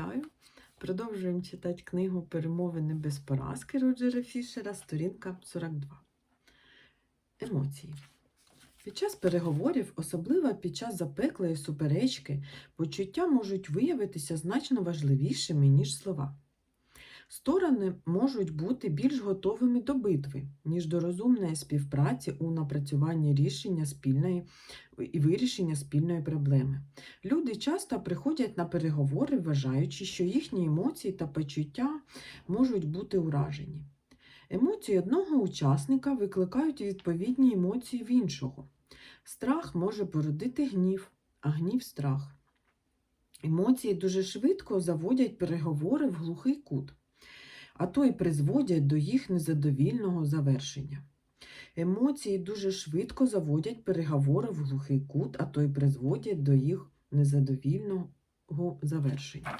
Вітаю! Продовжуємо читати книгу Перемовини без поразки Роджера Фішера, сторінка 42. Емоції. Під час переговорів, особливо під час запеклої суперечки, почуття можуть виявитися значно важливішими, ніж слова. Сторони можуть бути більш готовими до битви, ніж до розумної співпраці у напрацюванні рішення спільної і вирішення спільної проблеми. Люди часто приходять на переговори, вважаючи, що їхні емоції та почуття можуть бути уражені. Емоції одного учасника викликають відповідні емоції в іншого. Страх може породити гнів, а гнів страх. Емоції дуже швидко заводять переговори в глухий кут, а то й призводять до їх незадовільного завершення. Емоції дуже швидко заводять переговори в глухий кут, а то й призводять до їх незадовільного завершення.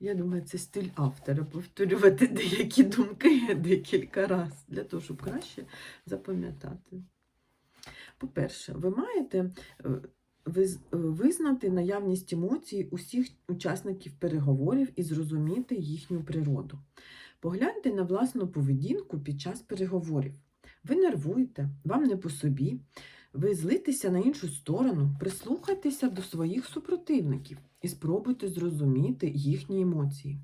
Я думаю, це стиль автора повторювати деякі думки декілька разів, для того, щоб краще запам'ятати. По-перше, ви маєте е, визнати наявність емоцій усіх учасників переговорів і зрозуміти їхню природу. Погляньте на власну поведінку під час переговорів. Ви нервуєте, вам не по собі, ви злитеся на іншу сторону, прислухайтеся до своїх супротивників і спробуйте зрозуміти їхні емоції.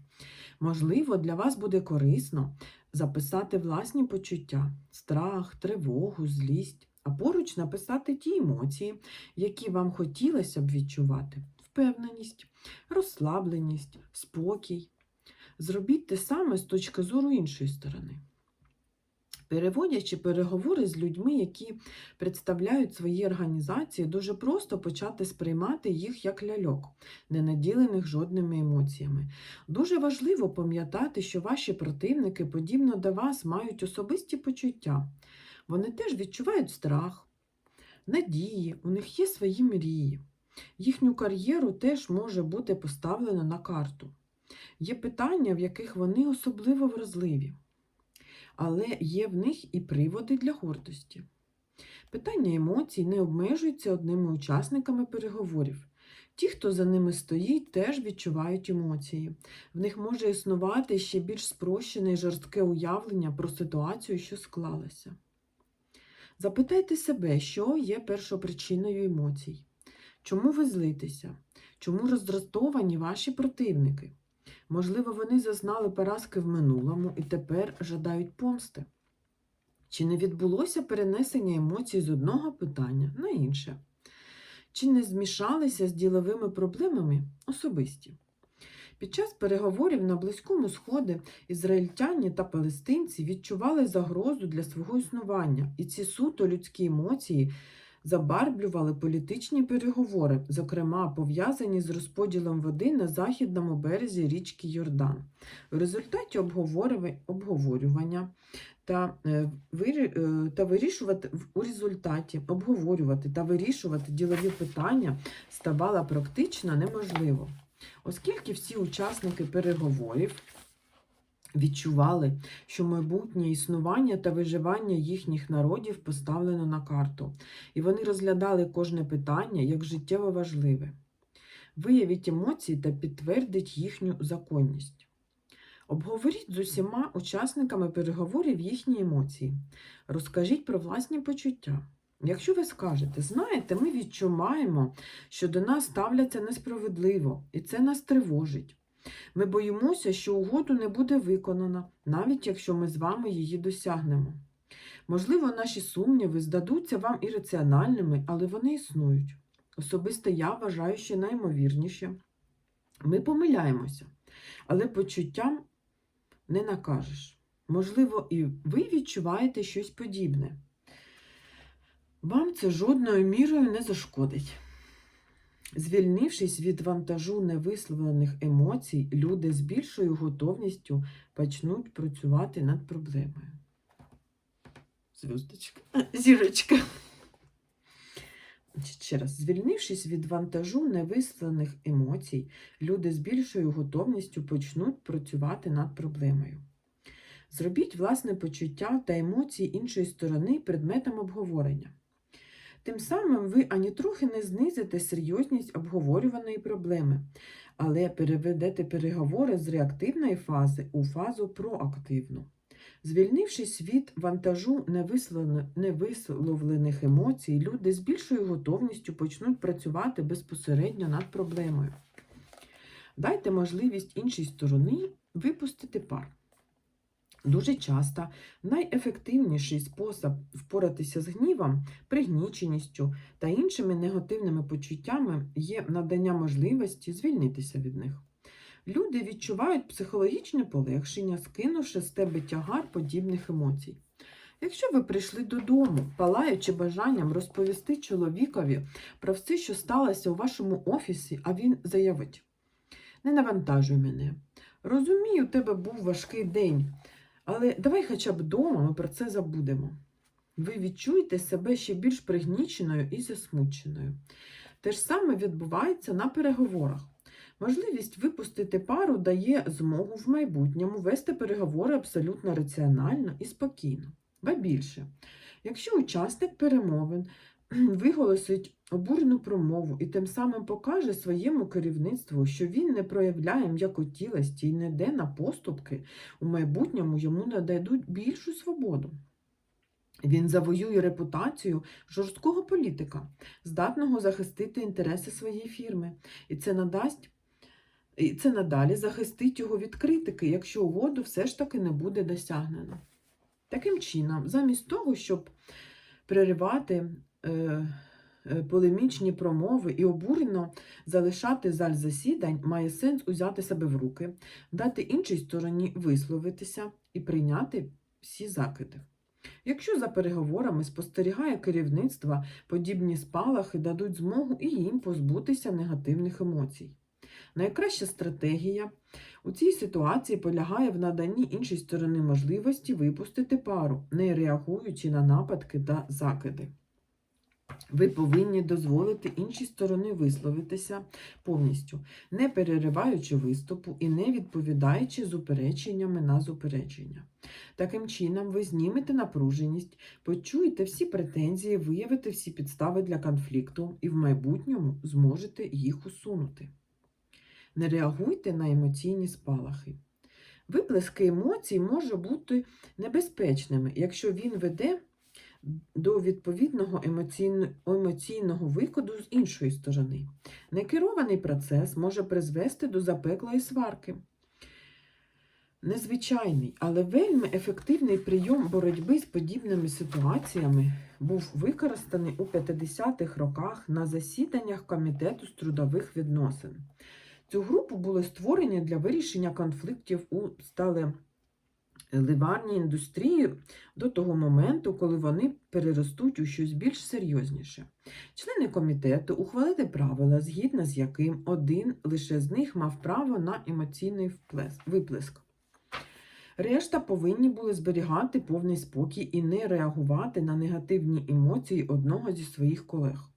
Можливо, для вас буде корисно записати власні почуття, страх, тривогу, злість, а поруч написати ті емоції, які вам хотілося б відчувати: впевненість, розслабленість, спокій. Зробіть те саме з точки зору іншої сторони. Переводячи переговори з людьми, які представляють свої організації, дуже просто почати сприймати їх як ляльок, не наділених жодними емоціями. Дуже важливо пам'ятати, що ваші противники, подібно до вас, мають особисті почуття. Вони теж відчувають страх, надії, у них є свої мрії. Їхню кар'єру теж може бути поставлено на карту. Є питання, в яких вони особливо вразливі, але є в них і приводи для гордості. Питання емоцій не обмежуються одними учасниками переговорів. Ті, хто за ними стоїть, теж відчувають емоції. В них може існувати ще більш спрощене і жорстке уявлення про ситуацію, що склалася. Запитайте себе, що є першопричиною емоцій. Чому ви злитеся? Чому роздратовані ваші противники? Можливо, вони зазнали поразки в минулому і тепер жадають помсти. Чи не відбулося перенесення емоцій з одного питання на інше? Чи не змішалися з діловими проблемами особисті? Під час переговорів на Близькому Сході ізраїльтяні та палестинці відчували загрозу для свого існування, і ці суто людські емоції забарблювали політичні переговори, зокрема пов'язані з розподілом води на західному березі річки Йордан. В результаті обговорювання та, е, е, та вирішувати у результаті обговорювати та вирішувати ділові питання ставало практично неможливо. Оскільки всі учасники переговорів відчували, що майбутнє існування та виживання їхніх народів поставлено на карту, і вони розглядали кожне питання як життєво важливе. Виявіть емоції та підтвердіть їхню законність. Обговоріть з усіма учасниками переговорів їхні емоції. Розкажіть про власні почуття. Якщо ви скажете, знаєте, ми відчуваємо, що до нас ставляться несправедливо, і це нас тривожить. Ми боїмося, що угоду не буде виконана, навіть якщо ми з вами її досягнемо. Можливо, наші сумніви здадуться вам ірраціональними, але вони існують. Особисто я вважаю, що наймовірніше. Ми помиляємося, але почуттям не накажеш. Можливо, і ви відчуваєте щось подібне. Вам це жодною мірою не зашкодить. Звільнившись від вантажу невисловлених емоцій, люди з більшою готовністю почнуть працювати над проблемою. Зв'язочка. Зірочка. Ще раз, звільнившись від вантажу невисловлених емоцій, люди з більшою готовністю почнуть працювати над проблемою. Зробіть власне почуття та емоції іншої сторони предметом обговорення. Тим самим ви ані трохи не знизите серйозність обговорюваної проблеми, але переведете переговори з реактивної фази у фазу проактивну. Звільнившись від вантажу невисловлених емоцій, люди з більшою готовністю почнуть працювати безпосередньо над проблемою. Дайте можливість іншій стороні випустити пар. Дуже часто найефективніший спосіб впоратися з гнівом, пригніченістю та іншими негативними почуттями є надання можливості звільнитися від них. Люди відчувають психологічне полегшення, скинувши з тебе тягар подібних емоцій. Якщо ви прийшли додому, палаючи бажанням розповісти чоловікові про все, що сталося у вашому офісі, а він заявить: Не навантажуй мене. Розумію, у тебе був важкий день, але давай хоча б вдома ми про це забудемо. Ви відчуєте себе ще більш пригніченою і засмученою. Те ж саме відбувається на переговорах. Можливість випустити пару дає змогу в майбутньому вести переговори абсолютно раціонально і спокійно. Ба більше, якщо учасник перемовин виголосить обурену промову і тим самим покаже своєму керівництву, що він не проявляє м'якотілості і не йде на поступки, у майбутньому йому нададуть більшу свободу. Він завоює репутацію жорсткого політика, здатного захистити інтереси своєї фірми, і це надасть. І це надалі захистить його від критики, якщо угоду все ж таки не буде досягнено. Таким чином, замість того, щоб переривати е, полемічні промови і обурено залишати заль засідань, має сенс узяти себе в руки, дати іншій стороні висловитися і прийняти всі закиди. Якщо за переговорами спостерігає керівництво, подібні спалахи дадуть змогу і їм позбутися негативних емоцій. Найкраща стратегія у цій ситуації полягає в наданні іншій сторони можливості випустити пару, не реагуючи на нападки та закиди. Ви повинні дозволити іншій стороні висловитися повністю, не перериваючи виступу і не відповідаючи зупереченнями на зуперечення. Таким чином, ви знімете напруженість, почуєте всі претензії, виявите всі підстави для конфлікту і в майбутньому зможете їх усунути. Не реагуйте на емоційні спалахи. Виплески емоцій може бути небезпечними, якщо він веде до відповідного емоційного викиду з іншої сторони. Некерований процес може призвести до запеклої сварки. Незвичайний, але вельми ефективний прийом боротьби з подібними ситуаціями був використаний у 50-х роках на засіданнях Комітету з трудових відносин. Цю групу були створені для вирішення конфліктів у сталеливарній індустрії до того моменту, коли вони переростуть у щось більш серйозніше. Члени комітету ухвалили правила, згідно з яким один лише з них мав право на емоційний виплеск. Решта повинні були зберігати повний спокій і не реагувати на негативні емоції одного зі своїх колег.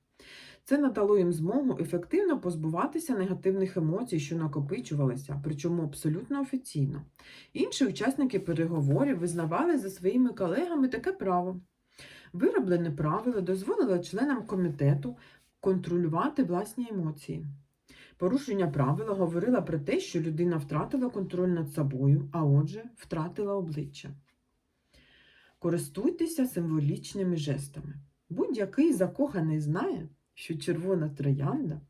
Це надало їм змогу ефективно позбуватися негативних емоцій, що накопичувалися, причому абсолютно офіційно. Інші учасники переговорів визнавали за своїми колегами таке право. Вироблене правило дозволило членам комітету контролювати власні емоції. Порушення правила говорило про те, що людина втратила контроль над собою, а отже, втратила обличчя. Користуйтеся символічними жестами. Будь-який закоханий знає, що червона троянда,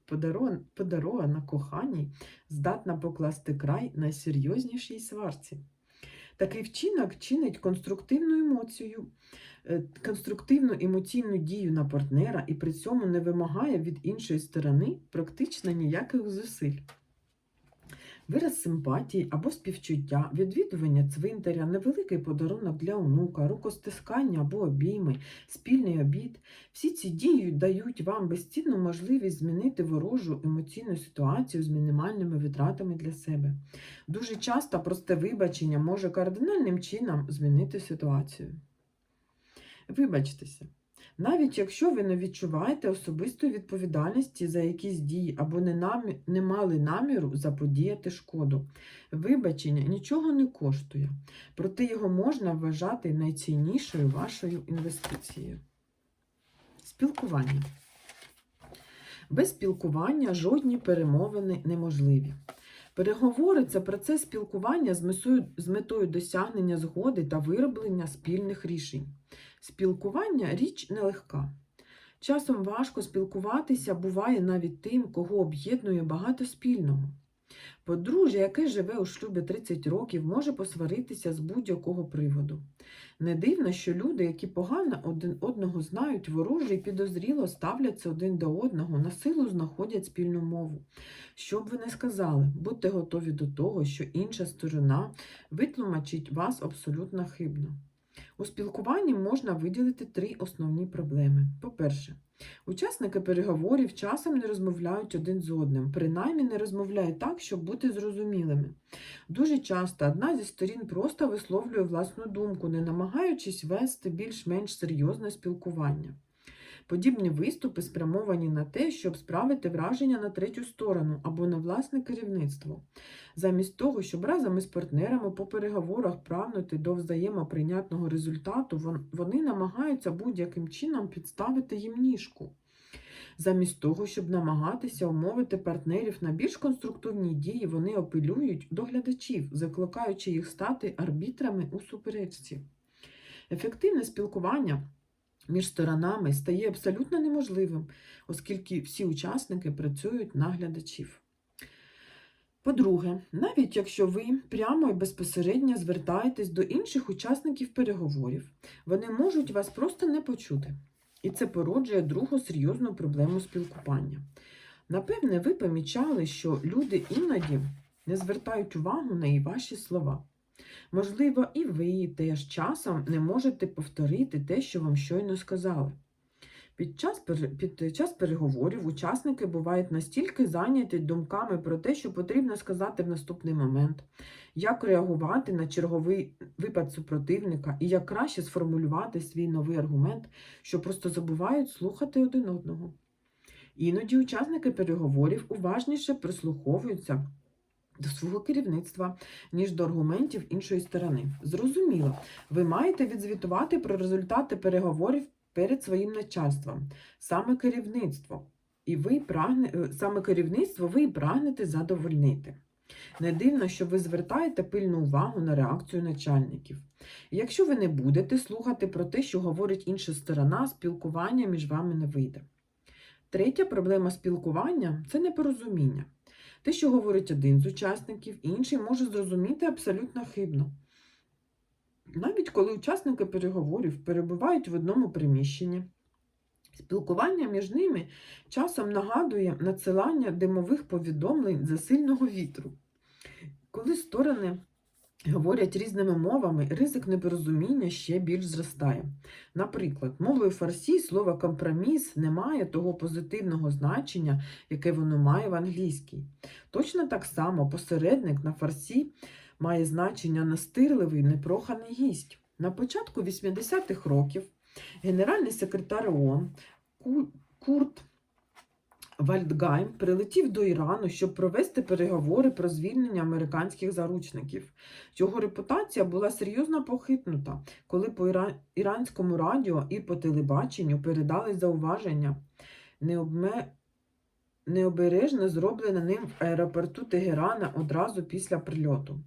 подарована, коханій, здатна покласти край найсерйознішій сварці. Такий вчинок чинить конструктивну емоцію, е, конструктивну емоційну дію на партнера і при цьому не вимагає від іншої сторони практично ніяких зусиль. Вираз симпатії або співчуття, відвідування цвинтаря, невеликий подарунок для онука, рукостискання або обійми, спільний обід. Всі ці дії дають вам безцінну можливість змінити ворожу емоційну ситуацію з мінімальними витратами для себе. Дуже часто просте вибачення може кардинальним чином змінити ситуацію. Вибачтеся. Навіть якщо ви не відчуваєте особистої відповідальності за якісь дії або не, намі... не мали наміру заподіяти шкоду, вибачення нічого не коштує, проте його можна вважати найціннішою вашою інвестицією. Спілкування. Без спілкування жодні перемовини неможливі. Переговори це процес спілкування з метою, досягнення згоди та вироблення спільних рішень. Спілкування річ нелегка. Часом важко спілкуватися буває навіть тим, кого об'єднує багато спільного. Подружжя, яке живе у шлюбі 30 років, може посваритися з будь-якого приводу. Не дивно, що люди, які погано один одного знають, вороже і підозріло ставляться один до одного, на силу знаходять спільну мову. Що б ви не сказали, будьте готові до того, що інша сторона витлумачить вас абсолютно хибно. У спілкуванні можна виділити три основні проблеми. По-перше, учасники переговорів часом не розмовляють один з одним, принаймні не розмовляють так, щоб бути зрозумілими. Дуже часто одна зі сторін просто висловлює власну думку, не намагаючись вести більш-менш серйозне спілкування. Подібні виступи спрямовані на те, щоб справити враження на третю сторону або на власне керівництво. Замість того, щоб разом із партнерами по переговорах прагнути до взаємоприйнятного результату, вони намагаються будь-яким чином підставити їм ніжку. Замість того, щоб намагатися умовити партнерів на більш конструктивні дії, вони апелюють до глядачів, закликаючи їх стати арбітрами у суперечці. Ефективне спілкування між сторонами стає абсолютно неможливим, оскільки всі учасники працюють на глядачів. По-друге, навіть якщо ви прямо і безпосередньо звертаєтесь до інших учасників переговорів, вони можуть вас просто не почути. І це породжує другу серйозну проблему спілкування. Напевне, ви помічали, що люди іноді не звертають увагу на і ваші слова. Можливо, і ви теж часом не можете повторити те, що вам щойно сказали. Під час, під час переговорів учасники бувають настільки зайняті думками про те, що потрібно сказати в наступний момент, як реагувати на черговий випад супротивника і як краще сформулювати свій новий аргумент, що просто забувають слухати один одного. Іноді учасники переговорів уважніше прислуховуються до свого керівництва, ніж до аргументів іншої сторони. Зрозуміло, ви маєте відзвітувати про результати переговорів перед своїм начальством, саме керівництво. І ви прагне, е, саме керівництво ви прагнете задовольнити. Не дивно, що ви звертаєте пильну увагу на реакцію начальників. Якщо ви не будете слухати про те, що говорить інша сторона, спілкування між вами не вийде. Третя проблема спілкування це непорозуміння. Те, що говорить один з учасників, інший може зрозуміти абсолютно хибно. Навіть коли учасники переговорів перебувають в одному приміщенні, спілкування між ними часом нагадує надсилання димових повідомлень за сильного вітру. Коли сторони говорять різними мовами, ризик непорозуміння ще більш зростає. Наприклад, мовою фарсі слово компроміс не має того позитивного значення, яке воно має в англійській. Точно так само посередник на фарсі має значення настирливий, непроханий гість. На початку 80-х років генеральний секретар ООН Курт Вальдгайм прилетів до Ірану, щоб провести переговори про звільнення американських заручників. Його репутація була серйозно похитнута, коли по іранському радіо і по телебаченню передали зауваження необме... необережно зроблене ним в аеропорту Тегерана одразу після прильоту.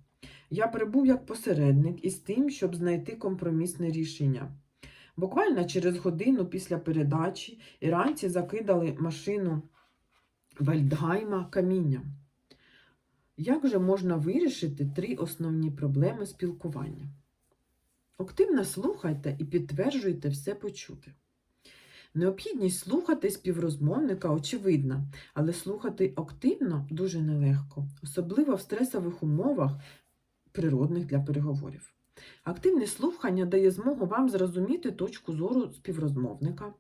Я прибув як посередник із тим, щоб знайти компромісне рішення. Буквально через годину після передачі іранці закидали машину Вальдгайма камінням. Як же можна вирішити три основні проблеми спілкування? Активно слухайте і підтверджуйте все почуте. Необхідність слухати співрозмовника очевидна, але слухати активно дуже нелегко, особливо в стресових умовах, природних для переговорів. Активне слухання дає змогу вам зрозуміти точку зору співрозмовника,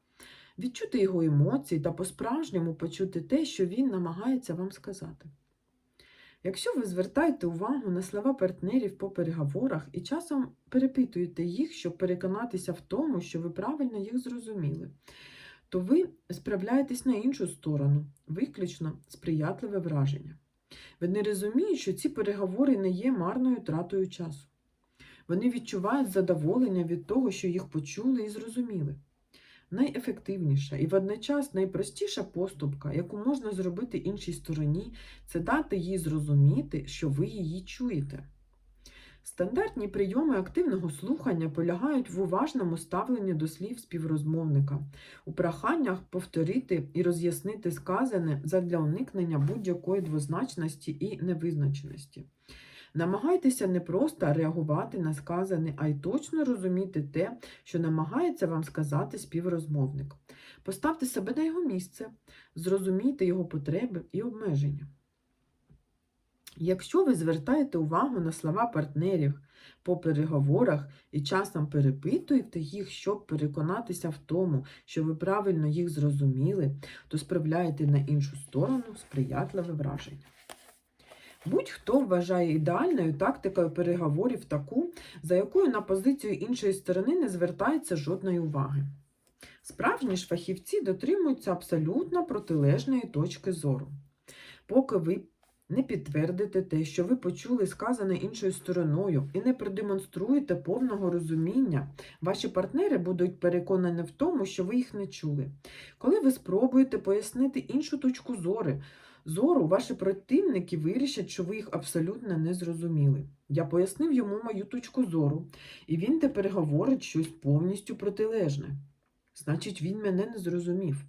відчути його емоції та по-справжньому почути те, що він намагається вам сказати. Якщо ви звертаєте увагу на слова партнерів по переговорах і часом перепитуєте їх, щоб переконатися в тому, що ви правильно їх зрозуміли, то ви справляєтесь на іншу сторону, виключно сприятливе враження. Вони розуміють, що ці переговори не є марною тратою часу. Вони відчувають задоволення від того, що їх почули і зрозуміли. Найефективніша і водночас найпростіша поступка, яку можна зробити іншій стороні, це дати їй зрозуміти, що ви її чуєте. Стандартні прийоми активного слухання полягають в уважному ставленні до слів співрозмовника, у проханнях повторити і роз'яснити сказане задля уникнення будь-якої двозначності і невизначеності. Намагайтеся не просто реагувати на сказане, а й точно розуміти те, що намагається вам сказати співрозмовник. Поставте себе на його місце, зрозумійте його потреби і обмеження. Якщо ви звертаєте увагу на слова партнерів по переговорах і часом перепитуєте їх, щоб переконатися в тому, що ви правильно їх зрозуміли, то справляєте на іншу сторону сприятливе враження. Будь-хто вважає ідеальною тактикою переговорів таку, за якою на позицію іншої сторони не звертається жодної уваги. Справжні ж фахівці дотримуються абсолютно протилежної точки зору. Поки ви не підтвердите те, що ви почули сказане іншою стороною, і не продемонструєте повного розуміння, ваші партнери будуть переконані в тому, що ви їх не чули. Коли ви спробуєте пояснити іншу точку зору, зору, ваші противники вирішать, що ви їх абсолютно не зрозуміли. Я пояснив йому мою точку зору, і він тепер говорить щось повністю протилежне. Значить, він мене не зрозумів.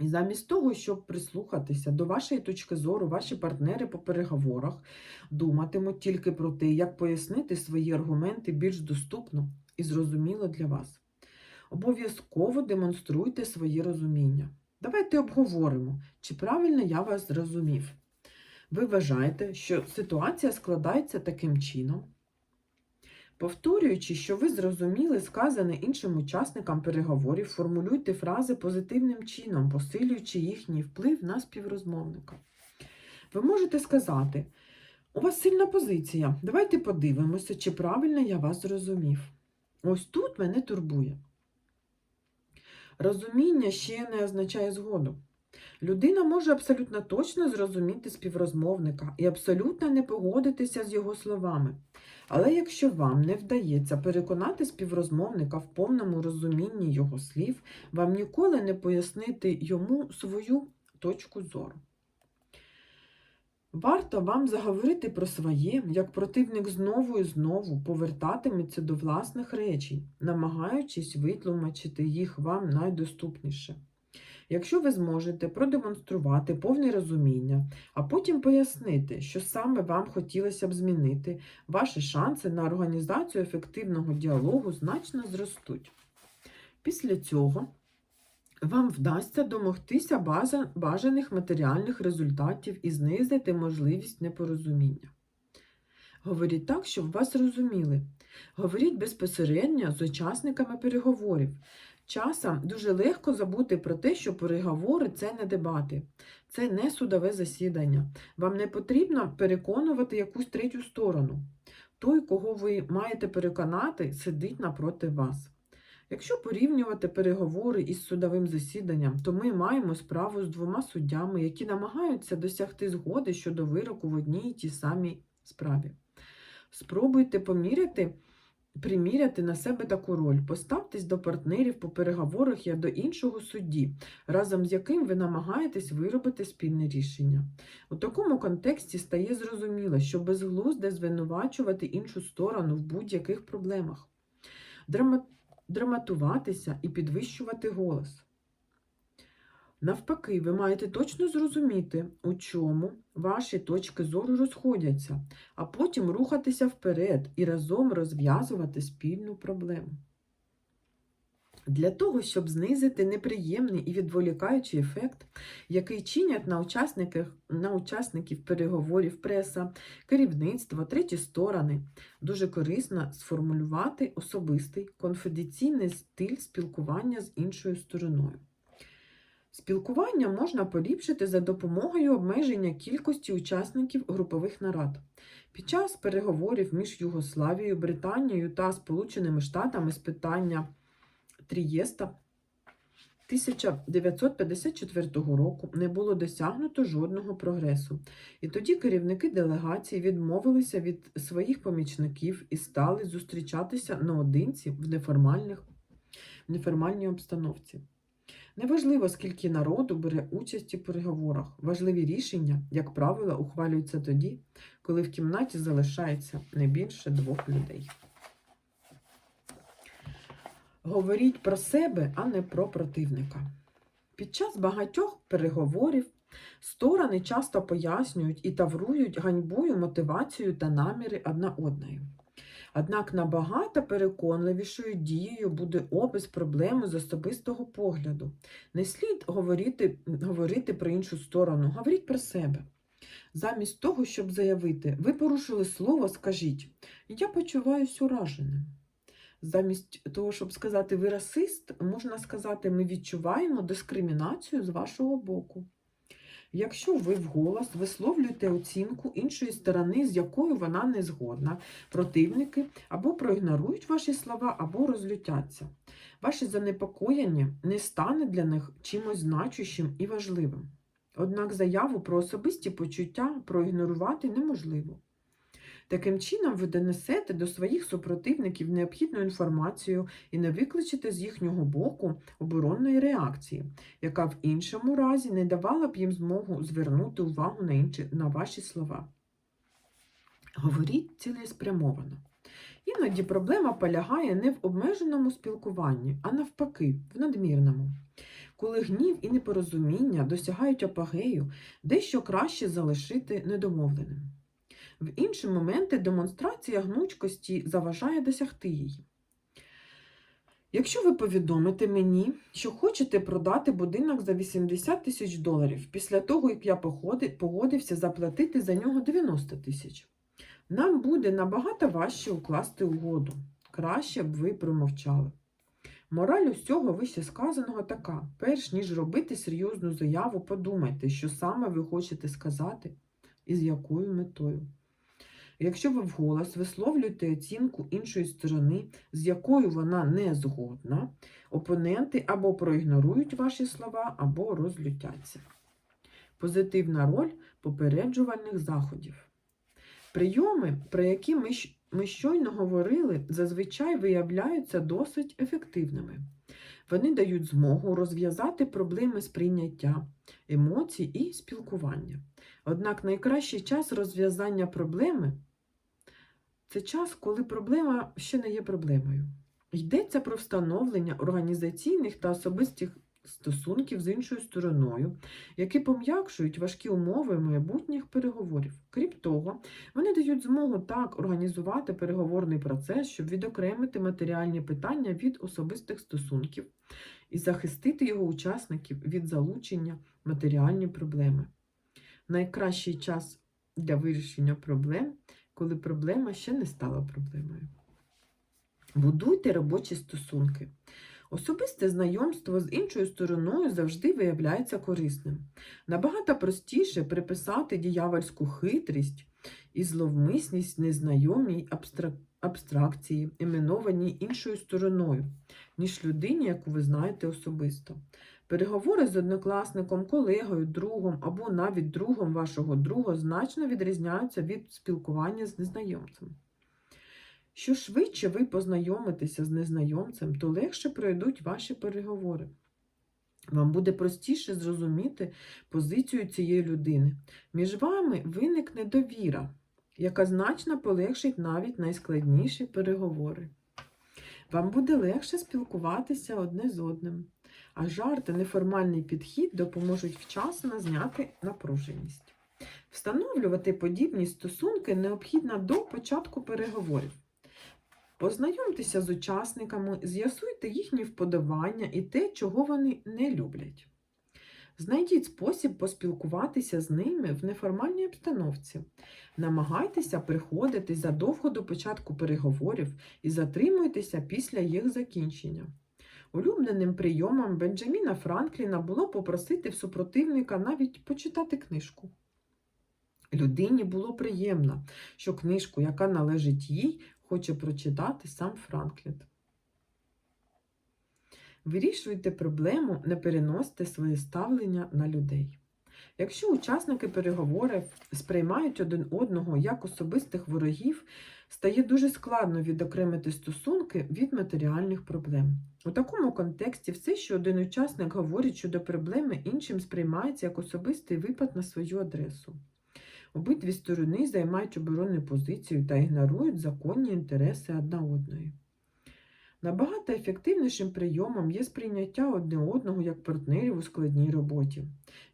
І замість того, щоб прислухатися до вашої точки зору, ваші партнери по переговорах думатимуть тільки про те, як пояснити свої аргументи більш доступно і зрозуміло для вас. Обов'язково демонструйте своє розуміння. Давайте обговоримо, чи правильно я вас зрозумів. Ви вважаєте, що ситуація складається таким чином? Повторюючи, що ви зрозуміли сказане іншим учасникам переговорів, формулюйте фрази позитивним чином, посилюючи їхній вплив на співрозмовника. Ви можете сказати: у вас сильна позиція. Давайте подивимося, чи правильно я вас зрозумів. Ось тут мене турбує. Розуміння ще не означає згоду. Людина може абсолютно точно зрозуміти співрозмовника і абсолютно не погодитися з його словами. Але якщо вам не вдається переконати співрозмовника в повному розумінні його слів, вам ніколи не пояснити йому свою точку зору. Варто вам заговорити про своє, як противник знову і знову повертатиметься до власних речей, намагаючись витлумачити їх вам найдоступніше. Якщо ви зможете продемонструвати повне розуміння, а потім пояснити, що саме вам хотілося б змінити, ваші шанси на організацію ефективного діалогу значно зростуть. Після цього вам вдасться домогтися бажаних матеріальних результатів і знизити можливість непорозуміння. Говоріть так, щоб вас розуміли. Говоріть безпосередньо з учасниками переговорів. Часом дуже легко забути про те, що переговори це не дебати, це не судове засідання. Вам не потрібно переконувати якусь третю сторону. Той, кого ви маєте переконати, сидить напроти вас. Якщо порівнювати переговори із судовим засіданням, то ми маємо справу з двома суддями, які намагаються досягти згоди щодо вироку в одній і тій самій справі. Спробуйте поміряти приміряти на себе таку роль. Поставтесь до партнерів по переговорах як до іншого судді, разом з яким ви намагаєтесь виробити спільне рішення. У такому контексті стає зрозуміло, що безглузде звинувачувати іншу сторону в будь-яких проблемах, Драма... драматуватися і підвищувати голос. Навпаки, ви маєте точно зрозуміти, у чому ваші точки зору розходяться, а потім рухатися вперед і разом розв'язувати спільну проблему. Для того, щоб знизити неприємний і відволікаючий ефект, який чинять на учасників, на учасників переговорів преса, керівництво, треті сторони, дуже корисно сформулювати особистий конфіденційний стиль спілкування з іншою стороною. Спілкування можна поліпшити за допомогою обмеження кількості учасників групових нарад. Під час переговорів між Югославією, Британією та Сполученими Штатами з питання Трієста 1954 року не було досягнуто жодного прогресу. І тоді керівники делегацій відмовилися від своїх помічників і стали зустрічатися наодинці в неформальних в неформальній обстановці. Неважливо, скільки народу бере участь у переговорах. Важливі рішення, як правило, ухвалюються тоді, коли в кімнаті залишається не більше двох людей. Говоріть про себе, а не про противника. Під час багатьох переговорів сторони часто пояснюють і таврують ганьбою мотивацію та наміри одна одної. Однак набагато переконливішою дією буде опис проблеми з особистого погляду. Не слід говорити, говорити про іншу сторону, говоріть про себе. Замість того, щоб заявити, ви порушили слово, скажіть, я почуваюся ураженим. Замість того, щоб сказати ви расист, можна сказати, ми відчуваємо дискримінацію з вашого боку. Якщо ви вголос висловлюєте оцінку іншої сторони, з якою вона не згодна, противники або проігнорують ваші слова, або розлютяться. Ваше занепокоєння не стане для них чимось значущим і важливим. Однак заяву про особисті почуття проігнорувати неможливо. Таким чином, ви донесете до своїх супротивників необхідну інформацію і не викличете з їхнього боку оборонної реакції, яка в іншому разі не давала б їм змогу звернути увагу на, інші, на ваші слова. Говоріть цілеспрямовано. Іноді проблема полягає не в обмеженому спілкуванні, а навпаки, в надмірному. Коли гнів і непорозуміння досягають апогею, дещо краще залишити недомовленим. В інші моменти демонстрація гнучкості заважає досягти її. Якщо ви повідомите мені, що хочете продати будинок за 80 тисяч доларів після того, як я погодився заплатити за нього 90 тисяч, нам буде набагато важче укласти угоду. Краще б ви промовчали. Мораль усього вище сказаного така: перш ніж робити серйозну заяву, подумайте, що саме ви хочете сказати і з якою метою. Якщо ви вголос висловлюєте оцінку іншої сторони, з якою вона не згодна, опоненти або проігнорують ваші слова, або розлютяться. Позитивна роль попереджувальних заходів. Прийоми, про які ми, ми щойно говорили, зазвичай виявляються досить ефективними. Вони дають змогу розв'язати проблеми сприйняття, емоцій і спілкування. Однак найкращий час розв'язання проблеми це час, коли проблема ще не є проблемою. Йдеться про встановлення організаційних та особистих стосунків з іншою стороною, які пом'якшують важкі умови майбутніх переговорів. Крім того, вони дають змогу так організувати переговорний процес, щоб відокремити матеріальні питання від особистих стосунків і захистити його учасників від залучення матеріальні проблеми. Найкращий час для вирішення проблем, коли проблема ще не стала проблемою. Будуйте робочі стосунки. Особисте знайомство з іншою стороною завжди виявляється корисним. Набагато простіше приписати діявольську хитрість і зловмисність незнайомій абстра- абстракції, іменованій іншою стороною, ніж людині, яку ви знаєте особисто. Переговори з однокласником, колегою, другом або навіть другом вашого друга значно відрізняються від спілкування з незнайомцем. Що швидше ви познайомитеся з незнайомцем, то легше пройдуть ваші переговори. Вам буде простіше зрозуміти позицію цієї людини. Між вами виникне довіра, яка значно полегшить навіть найскладніші переговори. Вам буде легше спілкуватися одне з одним, а жарт і неформальний підхід допоможуть вчасно зняти напруженість. Встановлювати подібні стосунки необхідно до початку переговорів. Познайомтеся з учасниками, з'ясуйте їхні вподобання і те, чого вони не люблять. Знайдіть спосіб поспілкуватися з ними в неформальній обстановці. Намагайтеся приходити задовго до початку переговорів і затримуйтеся після їх закінчення. Улюбленим прийомом Бенджаміна Франкліна було попросити в супротивника навіть почитати книжку. Людині було приємно, що книжку, яка належить їй, хоче прочитати сам Франклін. Вирішуйте проблему, не переносьте своє ставлення на людей. Якщо учасники переговорів сприймають один одного як особистих ворогів, стає дуже складно відокремити стосунки від матеріальних проблем. У такому контексті все, що один учасник говорить щодо проблеми, іншим сприймається як особистий випад на свою адресу. Обидві сторони займають оборонну позицію та ігнорують законні інтереси одна одної. Набагато ефективнішим прийомом є сприйняття одне одного як партнерів у складній роботі.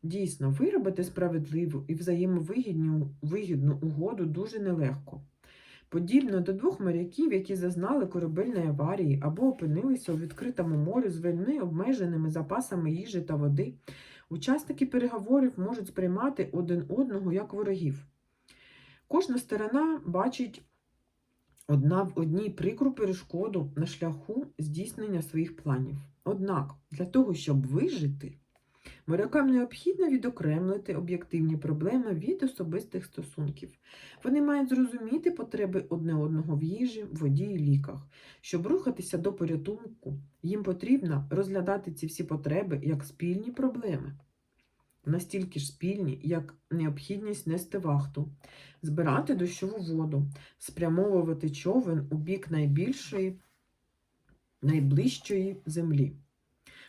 Дійсно, виробити справедливу і взаємовигідну вигідну угоду дуже нелегко. Подібно до двох моряків, які зазнали корабельної аварії або опинилися у відкритому морі з вельми обмеженими запасами їжі та води, учасники переговорів можуть сприймати один одного як ворогів. Кожна сторона бачить одна в одній прикру перешкоду на шляху здійснення своїх планів. Однак, для того, щоб вижити, морякам необхідно відокремлити об'єктивні проблеми від особистих стосунків. Вони мають зрозуміти потреби одне одного в їжі, воді і ліках. Щоб рухатися до порятунку, їм потрібно розглядати ці всі потреби як спільні проблеми. Настільки ж спільні, як необхідність нести вахту, збирати дощову воду, спрямовувати човен у бік найбільшої, найближчої землі.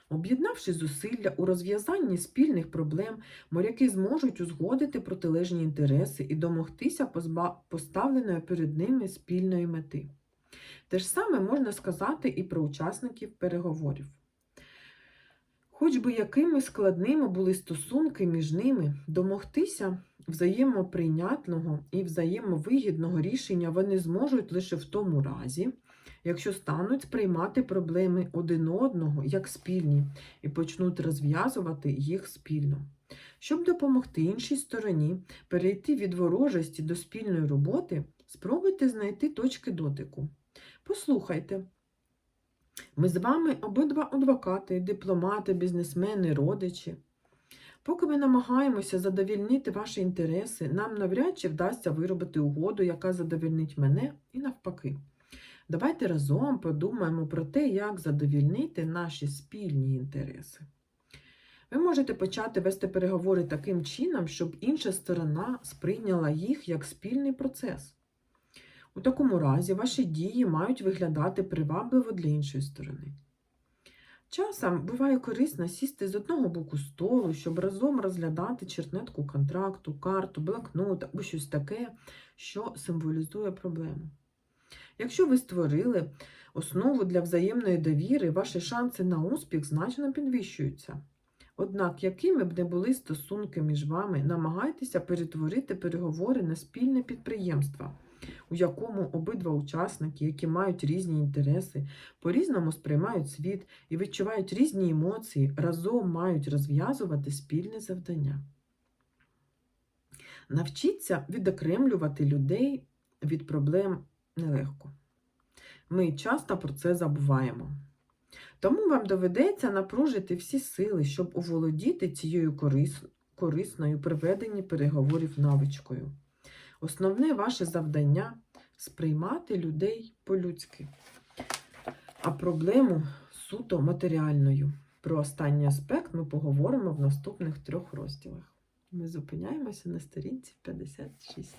Об'єднавши зусилля у розв'язанні спільних проблем, моряки зможуть узгодити протилежні інтереси і домогтися поставленої перед ними спільної мети. Те ж саме можна сказати і про учасників переговорів. Хоч би якими складними були стосунки між ними, домогтися взаємоприйнятного і взаємовигідного рішення вони зможуть лише в тому разі, якщо стануть сприймати проблеми один одного як спільні і почнуть розв'язувати їх спільно. Щоб допомогти іншій стороні перейти від ворожості до спільної роботи, спробуйте знайти точки дотику. Послухайте. Ми з вами обидва адвокати, дипломати, бізнесмени, родичі. Поки ми намагаємося задовільнити ваші інтереси, нам навряд чи вдасться виробити угоду, яка задовільнить мене і навпаки. Давайте разом подумаємо про те, як задовільнити наші спільні інтереси. Ви можете почати вести переговори таким чином, щоб інша сторона сприйняла їх як спільний процес. У такому разі ваші дії мають виглядати привабливо для іншої сторони. Часом буває корисно сісти з одного боку столу, щоб разом розглядати чернетку контракту, карту, блокнот або щось таке, що символізує проблему. Якщо ви створили основу для взаємної довіри, ваші шанси на успіх значно підвищуються. Однак, якими б не були стосунки між вами, намагайтеся перетворити переговори на спільне підприємство, у якому обидва учасники, які мають різні інтереси, по-різному сприймають світ і відчувають різні емоції, разом мають розв'язувати спільне завдання. Навчіться відокремлювати людей від проблем нелегко. Ми часто про це забуваємо. Тому вам доведеться напружити всі сили, щоб оволодіти цією корис- корисною приведенні переговорів навичкою. Основне ваше завдання сприймати людей по-людськи, а проблему суто матеріальною. Про останній аспект ми поговоримо в наступних трьох розділах. Ми зупиняємося на сторінці 56.